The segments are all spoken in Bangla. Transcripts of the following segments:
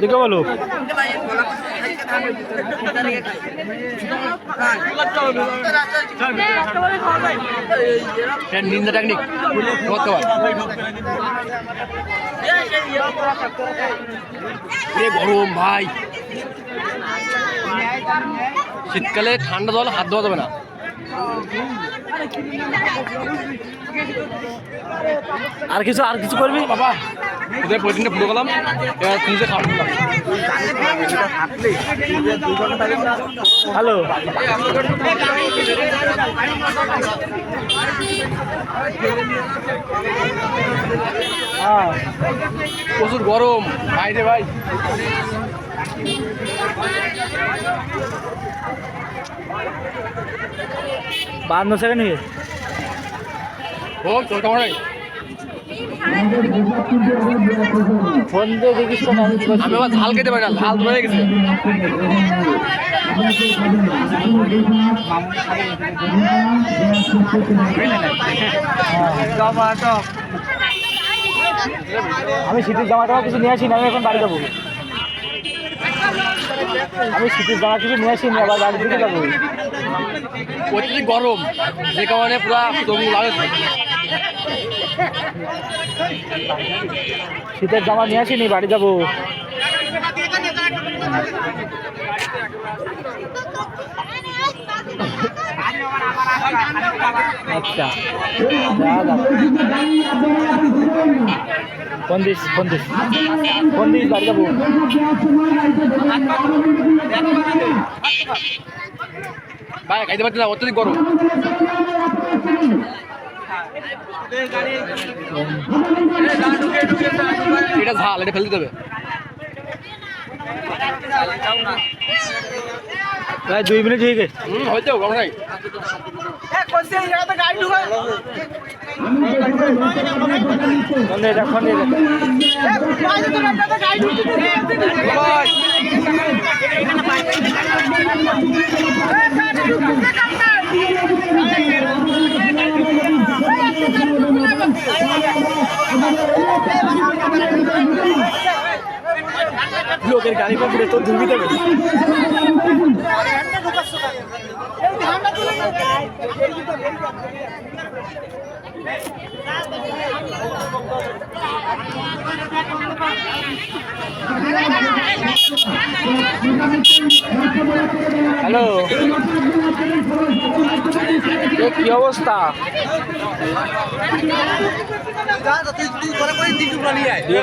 দেখে বলো। নিন্দা টেকনিক গরম ভাই। শীতকালে ঠান্ডা জল হাত ধোয়া যাবে না। আর কিছু আর কিছু করবি? বাবা ওদের প্রতিদিনটা পুরো গেলাম এবার তুমি হ্যালো। হ্যাঁ। প্রচুর গরম। ভাই বান্ন সেকেন্ড চল কেমন নাই ফোন দিয়ে দেখিস আমি আবার ঝাল খেতে পারি না ঝাল ধরে গেছে। আমি শীতের জামা টামা কিছু নিয়ে আসি না আমি এখন বাড়ি যাব। আমি শীতের জামা কিছু নিয়ে আসি না আবার বাড়ি থেকে যাব। অতিরিক্ত গরম যে কারণে পুরা তবু লাগে শীতের জামা নিয়ে আসিনি বাড়ি যাব। আচ্ছা। ফোন দিস ফোন দিস। ফোন দিস বাড়ি যাব। ভাই খাইতে পারছি না অত্যধিক গরম। এটা ঝাল এটা ফেলতে দেবে প্রায় দুই মিনিট হয়ে গেছে। হুম হয়তো গরম নাই। ফোন দিয়ে দেখ ফোন দিয়ে দেখ লোকের গাড়ি পাবো তো ধুবি দেবে হ্যালো। কি অবস্থা? বিয়ে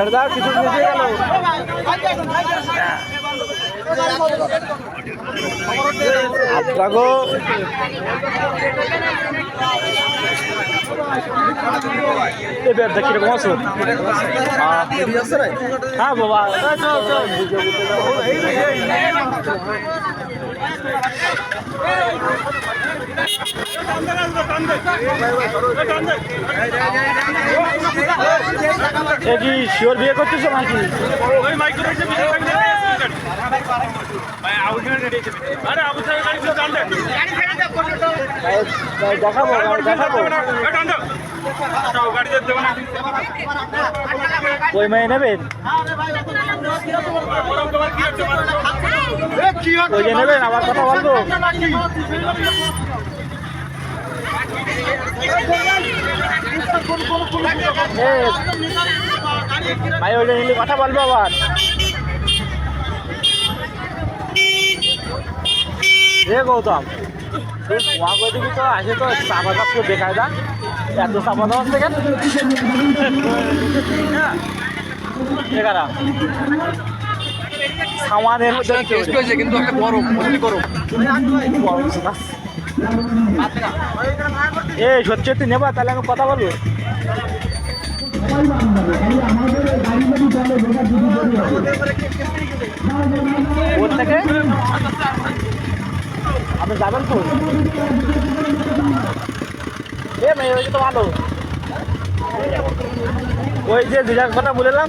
ছেড়ে দাও শেষ হয়ে গেল। আপনাকে এবার দেখ কীরকম আছো। এ কি শিওর বিয়ে করতেছো নাকি? দেখাবো দেখাবো। ওই মেয়ে নেবেন? ওই যে নেবেন? আবার কথা বলব। এ, ভাই ওইটা নিলে কথা বলব আবার? রে গৌতম ওয়া করে দিবি তো আসে তো চা বাজার তো দেখায় দা এত চাপা কেন? এগারা সামানের মধ্যে কিন্তু একটা গরম অতি গরম। এ সত্যি সত্যি, নেবা, তাহলে আমি কথা বলব। থেকে আপনি যাবেন তো? এ, মেয়ে, ওই তো ভালো। ওই যে দুটার কথা বলেলাম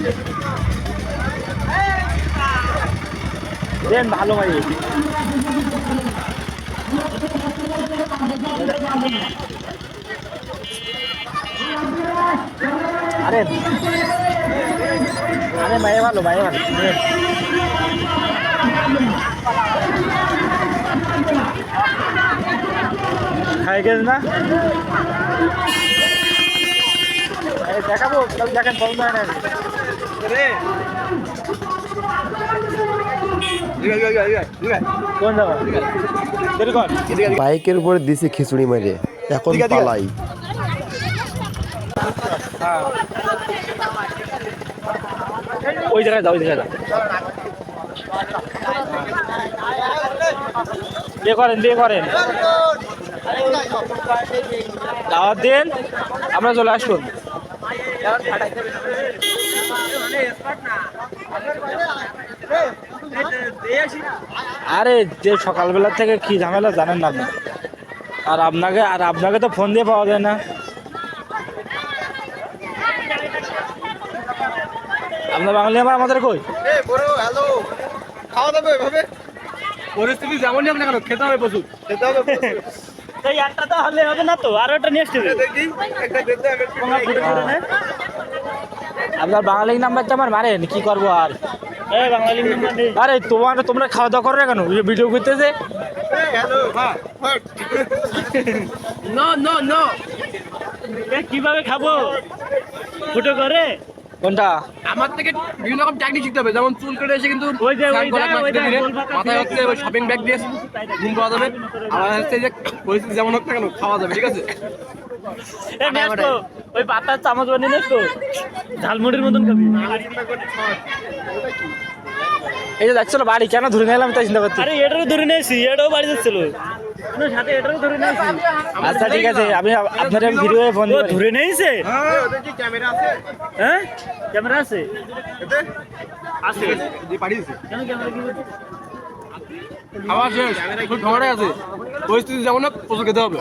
দেন, ভালো ভাই আরে আরে মায়ে ভালো মায়ে ভালো। খাই গেছে না? দেখাবো দেখেন ফোন দেয় বাইকের উপরে দিছি খিচুড়ি মেরে এখন পালাই। ওই জায়গায় যাও ওই জায়গায় যাও। বিয়ে করেন বিয়ে করেন। দাওয়াত দিন আমরা চলে আসুন। আরে যে সকালবেলা থেকে কি ঝামেলা জানেন না আপনি? আর আপনাকে আর আপনাকে তো ফোন দিয়ে পাওয়া যায় না। আপনার বাঙালি আমার আমাদের কই? পরিস্থিতি যেমনই হোক না কেন খেতে হবে প্রচুর। এই একটা তো হলে হবে না তো আরও একটা নিয়ে আসতে আপনার বাঙালি নাম্বারটা আমার মারেন কি করব আর? আরে তোমার তোমরা খাওয়া দাওয়া করো না কেন? ভিডিও করতেছে? No no no. কীভাবে খাব? ফুটো করে। কোনটা? আমার থেকে বিভিন্ন রকম টেকনিক শিখতে হবে। যেমন চুল কেটে এসে কিন্তু মাথায় হচ্ছে ওই শপিং ব্যাগ দিয়ে ঘুম পাওয়া যাবে। আর হচ্ছে যে পরিস্থিতি যেমন হোক না কেন খাওয়া যাবে ঠিক আছে? ওই পাতার চামচ বানিয়ে নেস তো ঝালমুড়ির মতন খাবি। এই যে দেখছিল বাড়ি কেন ধরে নিলাম তাই চিন্তা করছি। আরে এটারও ধরে নিয়েছি এটাও বাড়ি যাচ্ছিল। সাথে এটারও ধরে নিয়েছি আচ্ছা ঠিক আছে আমি আপনার ভিডিও ফোন ধরে নিয়েছে হ্যাঁ? ক্যামেরা আছে? আছে। কেন ক্যামেরা কি খাওয়া শেষ খুব ঝগড়াই আছে। পরিস্থিতি যেমন প্রচুর খেতে হবে।